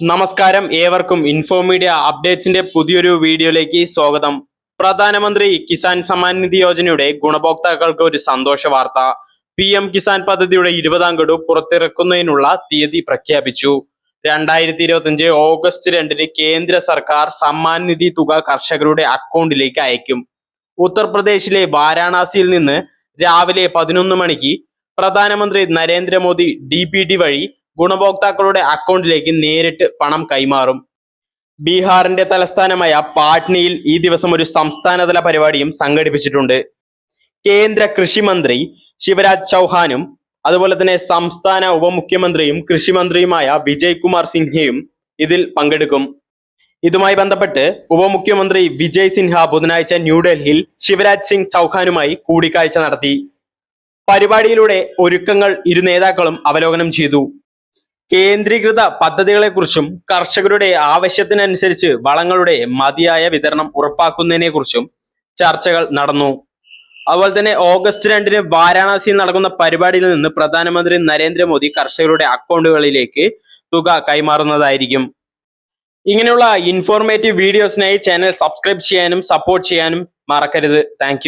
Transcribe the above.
നമസ്കാരം. ഏവർക്കും info media അപ്ഡേറ്റ്സിന്റെ പുതിയൊരു വീഡിയോയിലേക്ക് സ്വാഗതം. പ്രധാനമന്ത്രി കിസാൻ സമ്മാൻ നിധി യോജനയുടെ ഗുണഭോക്താക്കൾക്ക് ഒരു സന്തോഷ വാർത്ത. പി എം കിസാൻ പദ്ധതിയുടെ ഇരുപതാം ഗഡു പുറത്തിറക്കുന്നതിനുള്ള തീയതി പ്രഖ്യാപിച്ചു. രണ്ടായിരത്തി ഇരുപത്തിയഞ്ച് ഓഗസ്റ്റ് രണ്ടിന് കേന്ദ്ര സർക്കാർ സമ്മാൻ നിധി തുക കർഷകരുടെ അക്കൗണ്ടിലേക്ക് അയക്കും. ഉത്തർപ്രദേശിലെ വാരാണസിയിൽ നിന്ന് രാവിലെ പതിനൊന്ന് മണിക്ക് പ്രധാനമന്ത്രി നരേന്ദ്രമോദി ഡി പി ഡി വഴി ഗുണഭോക്താക്കളുടെ അക്കൗണ്ടിലേക്ക് നേരിട്ട് പണം കൈമാറും. ബീഹാറിന്റെ തലസ്ഥാനമായ പാട്നയിൽ ഈ ദിവസം ഒരു സംസ്ഥാനതല പരിപാടിയും സംഘടിപ്പിച്ചിട്ടുണ്ട്. കേന്ദ്ര കൃഷി മന്ത്രി ശിവരാജ് ചൗഹാനും അതുപോലെ തന്നെ സംസ്ഥാന ഉപമുഖ്യമന്ത്രിയും കൃഷിമന്ത്രിയുമായ വിജയ് കുമാർ സിൻഹയും ഇതിൽ പങ്കെടുക്കും. ഇതുമായി ബന്ധപ്പെട്ട് ഉപമുഖ്യമന്ത്രി വിജയ് സിൻഹ ബുധനാഴ്ച ന്യൂഡൽഹിയിൽ ശിവരാജ് സിംഗ് ചൗഹാനുമായി കൂടിക്കാഴ്ച നടത്തി. പരിപാടിയിലൂടെ ഒരുക്കങ്ങൾ ഇരു നേതാക്കളും അവലോകനം ചെയ്തു. കേന്ദ്രീകൃത പദ്ധതികളെക്കുറിച്ചും കർഷകരുടെ ആവശ്യത്തിനനുസരിച്ച് വളങ്ങളുടെ മതിയായ വിതരണം ഉറപ്പാക്കുന്നതിനെക്കുറിച്ചും ചർച്ചകൾ നടന്നു. അതുപോലെ തന്നെ ഓഗസ്റ്റ് രണ്ടിന് വാരാണസിയിൽ നടക്കുന്ന പരിപാടിയിൽ നിന്ന് പ്രധാനമന്ത്രി നരേന്ദ്രമോദി കർഷകരുടെ അക്കൗണ്ടുകളിലേക്ക് തുക കൈമാറുന്നതായിരിക്കും. ഇങ്ങനെയുള്ള ഇൻഫോർമേറ്റീവ് വീഡിയോസിനായി ചാനൽ സബ്സ്ക്രൈബ് ചെയ്യാനും സപ്പോർട്ട് ചെയ്യാനും മറക്കരുത്. താങ്ക്